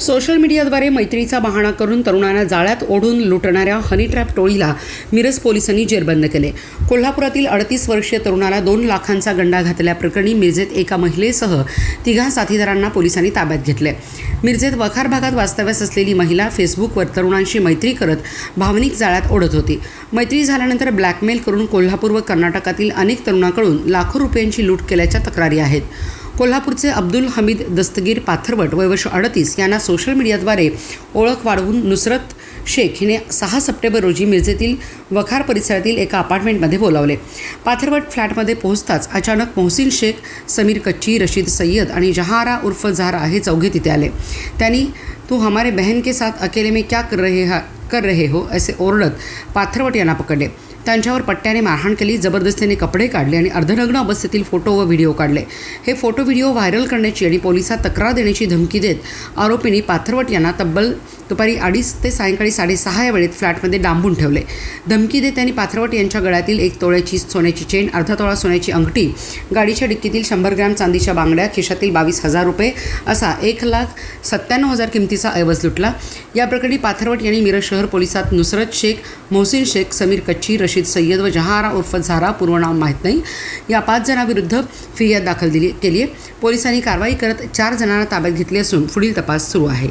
Social मीडियाद्वारे मैत्रीचा बहाणा करून तरुणांना जाळ्यात ओढून लुटणाऱ्या हनी ट्रॅप टोळीला मिरज पोलिसांनी जेरबंद केले. कोल्हापुरातील अडतीस वर्षीय तरुणाला दोन लाखांचा गंडा घातल्याप्रकरणी मिरजेत एका महिलेसह तिघा साथीदारांना पोलिसांनी ताब्यात घेतले. मिरजेत वखार भागात वास्तव्यास असलेली महिला फेसबुकवर तरुणांशी मैत्री करत भावनिक जाळ्यात ओढत होती. मैत्री झाल्यानंतर ब्लॅकमेल करून कोल्हापूर व कर्नाटकातील अनेक तरुणांकडून लाखो रुपयांची लूट केल्याच्या तक्रारी आहेत. कोल्हापूरचे अब्दुल हमीद दस्तगीर पाथरवट वयवर्ष अडतीस यांना सोशल मीडियाद्वारे ओळख वाढवून नुसरत शेख हिने सहा सप्टेंबर रोजी मिरजेतील वखार परिसरातील एका अपार्टमेंटमध्ये बोलावले. पाथरवट फ्लॅटमध्ये पोहोचताच अचानक मोहसिन शेख समीर कच्ची रशीद सय्यद आणि जहारा उर्फ झहारा हे चौघे तिथे आले. त्यांनी तू हमारे बहन के साथ अकेले में क्या कर रहे हा कर रहे हो? असे ओरडत पाथरवट यांना पकडले. त्यांच्यावर पट्ट्याने मारहाण केली जबरदस्तीने कपडे काढले आणि अर्धनग्न अवस्थेतील फोटो व व्हिडिओ काढले. हे फोटो व्हिडिओ व्हायरल करण्याची आणि पोलिसात तक्रार देण्याची धमकी देत आरोपींनी पाथरवट यांना तब्बल दुपारी अडीच ते सायंकाळी साडेसहा या वेळेत फ्लॅटमध्ये डांबून ठेवले. धमकी देत त्यांनी पाथरवट यांच्या गळ्यातील एक तोळ्याची सोन्याची चेन अर्धा तोळा सोन्याची अंगठी गाडीच्या डिक्कीतील शंभर ग्रॅम चांदीच्या बांगड्या खिशातील बावीस हजार रुपये असा एक लाख सत्त्याण्णव हजार किमतीचा ऐवज लुटला. या प्रकरणी पाथरवट यांनी मिरज शहर पोलिसात नुसरत शेख मोहसिन शेख समीर कच्ची रशी रशीद सय्यद व जहारा उर्फ झारा पूर्ण नाव माहीत नाही. या पाच जणांविरुद्ध फिर्याद दाखल दिली केली आहे पोलिसांनी कारवाई करत चार जणांना ताब्यात घेतली असून पुढील तपास सुरू आहे.